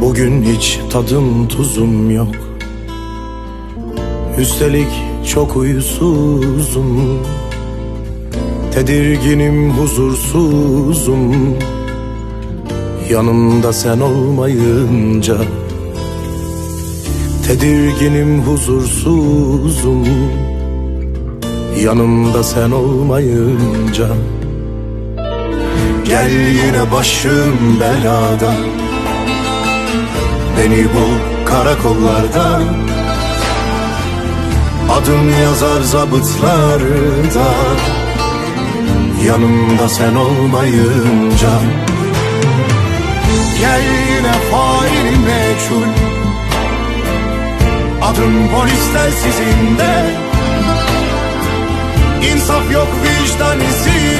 Bugün hiç tadım tuzum yok. Üstelik çok uyusuzum Tedirginim huzursuzum. Yanımda sen olmayınca Tedirginim huzursuzum. Yanımda sen olmayınca Gel yine başım belada Beni bul karakollarda. Adım yazar zabıtlarda. Yanımda sen olmayınca. Gel yine faili meçhul. Adım polis telsizinde İnsaf yok vicdan izinde